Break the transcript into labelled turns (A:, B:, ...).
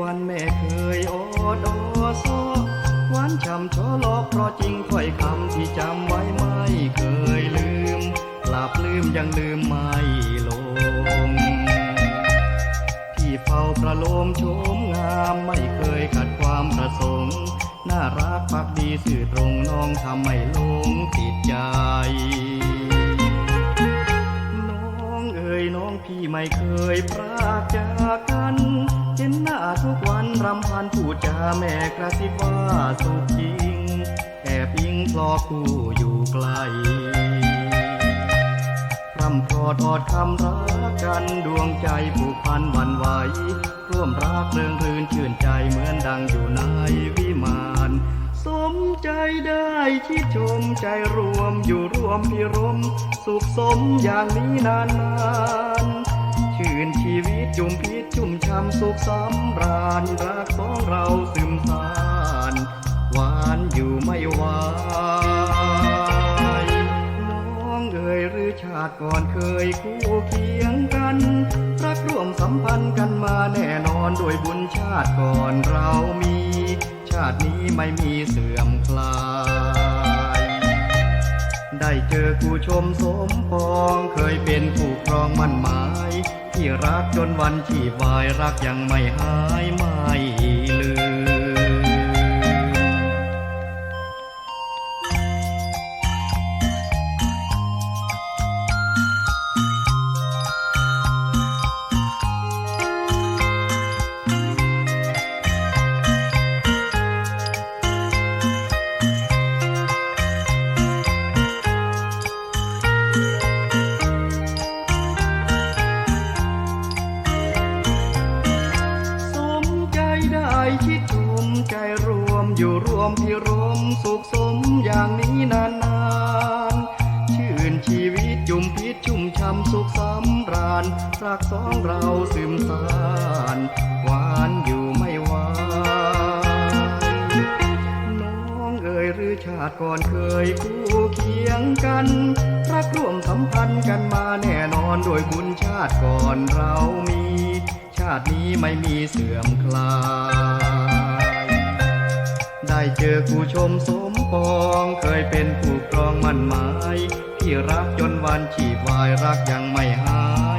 A: วันแม่เคยโอดโอซอหวานช่ำชอลอกเพราะจริงถ้อยคำที่จำไว้ไม่เคยลืมหลับลืมยังลืมไม่ลงที่เฝ้าประโลมโฉมงามไม่เคยขัดความประสงค์ น่ารักพักดีสื่อตรงน้องทำไม่ลงติดใจน้องเอ่ยน้องพี่ไม่เคยปรากจากกัน เห็นหน้าทุกวันรำพันพูดจาแม่กระซิบว่าสุขจริงแอบยิงพลอคู่อยู่ไกลพร่ำพรอทอดคำรักกันดวงใจผูกพันหวันไหวร่วมรักเริงรื่นชื่นใจเหมือนดังอยู่ในวิมานสมใจได้ชิดชมใจรวมอยู่รวมพิรม สุขสมอย่างนี้นานนานๆ ชื่นชีวิตจุ่มพิษชุ่มช่ำสุขสำราญรักสองเราซึมซานหวานอยู่ไม่หวน้องเอ่ยหรือชาติก่อนเคยคู่เคียงกัน รักร่วมสัมพันธ์กันมาแน่นอนด้วยบุญชาติก่อนเรามี ชาตินี้ไม่มีเสื่อมคลายได้เจอคู่ชมสมปอง เคยเป็นคู่ครองมั่นหมาย รักจนวันที่วายรักยังไม่หายมา อยู่รวมพิรมสุขสมอย่างนี้นานนานๆ ชื่นชีวิตจุ่มพิษชุ่มช่ำสุขสำราญรักสองเราซึมสานหวานอยู่ไม่หวน้องเอ่ยหรือชาติก่อนเคยคู่เคียงกันรักร่วมสัมพันธ์กันมาแน่นอนโดวยบุญชาติก่อนเรามี ชาตินี้ไม่มีเสื่อมคลาย เจอคู่ชมสมปองเคยเป็นผู้ครองมั่นหมาย ที่รักจนวันชีพวายรักยังไม่หาย